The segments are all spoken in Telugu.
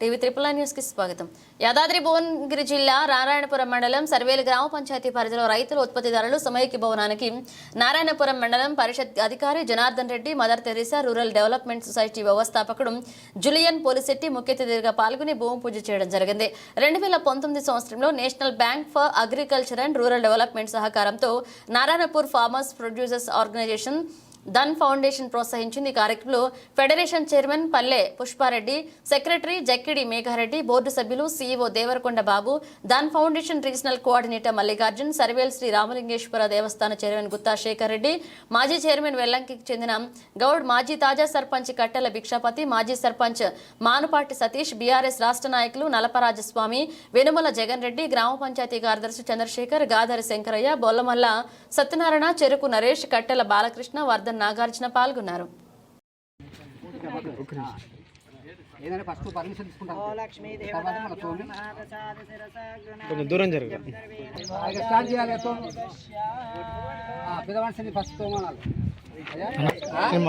టీవీ త్రిపుల్ న్యూస్కి స్వాగతం. యాదాద్రి భువనగిరి జిల్లా నారాయణపురం మండలం సర్వేలు గ్రామ పంచాయతీ పరిధిలో రైతుల ఉత్పత్తిదారులు సమైక్య భవనానికి నారాయణపురం మండలం పరిషత్ అధికారి Janardhan Reddy Mother Teresa rural development society వ్యవస్థాపకుడు జులియన్ పోలిశెట్టి ముఖ్య అతిథిగా పాల్గొని భూమి పూజ చేయడం జరిగింది. రెండు వేల పంతొమ్మిది సంవత్సరంలో national bank for agriculture and rural development సహకారంతో Narayanpur farmers producers organisation Dhan foundation ప్రోత్సహించింది ఈ కార్యక్రమంలో federation chairman Palle Pushpa Reddy secretary Jakkidi Megha Reddy board సభ్యులు CEO Devarakonda Babu Dhan foundation regional coordinator Mallikarjun Sarvel Shri Ramalingeshwara దేవస్థాన చైర్మన్ గుత్తా శేఖర్ రెడ్డి మాజీ చైర్మన్ వెల్లంకికి చెందిన గౌడ్ మాజీ తాజా సర్పంచ్ కట్టెల భిక్షాపతి మాజీ సర్పంచ్ మానుపాటి సతీష్ బీఆర్ఎస్ రాష్ట్ర నాయకులు నలపరాజస్వామి వెనుమల జగన్ రెడ్డి గ్రామ పంచాయతీ కార్యదర్శి చంద్రశేఖర్ గాదరి శంకరయ్య బొల్లమల్ల సత్యనారాయణ చెరుకు నరేష్ కట్టెల బాలకృష్ణ వర్ధ వర్ధన్ నాగార్జున పాల్గొన్నారు. ఏదైనా ఫస్ట్ పర్మిషన్ తీసుకుంటాం. తర్వాత మన తోని కొంచెం దూరం జరుగు ఇక స్టార్ట్ చేయాలి తో పెద్ద మనిషిని ఫస్ట్ తోమనాలి అయ్యా? నేను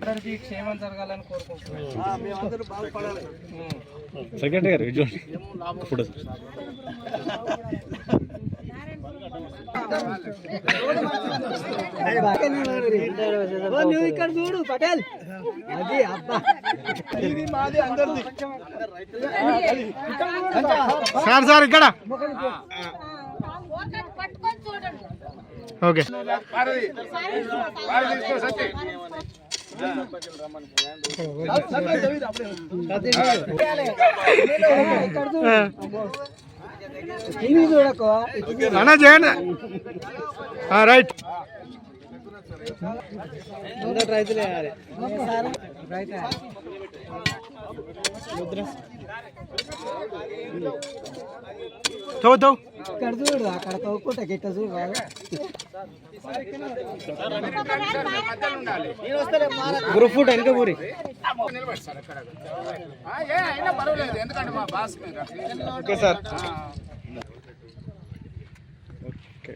అందరికీ క్షేమం జరగాలని కోరుకుంటున్నాం. మేమందరూ బాగుపడాలి. సెక్రటరీ గారు చూడండి ఫోటో నువ్వు ఇక్కడ చూడు పటేల్. అది అబ్బా. ఇది మాది అందరిది. సార్ సార్ ఇక్కడ. ఓకే. అన్నా చేయండి రైట్. అందరు రైతులే రైతే తో తో ఇక్కడ చూడు అక్కడ తవ్వుకుంట గిట్ట చూడు గ్రూప్ ఫుట్ వెనుక పూరి. Okay sir. ఓకే.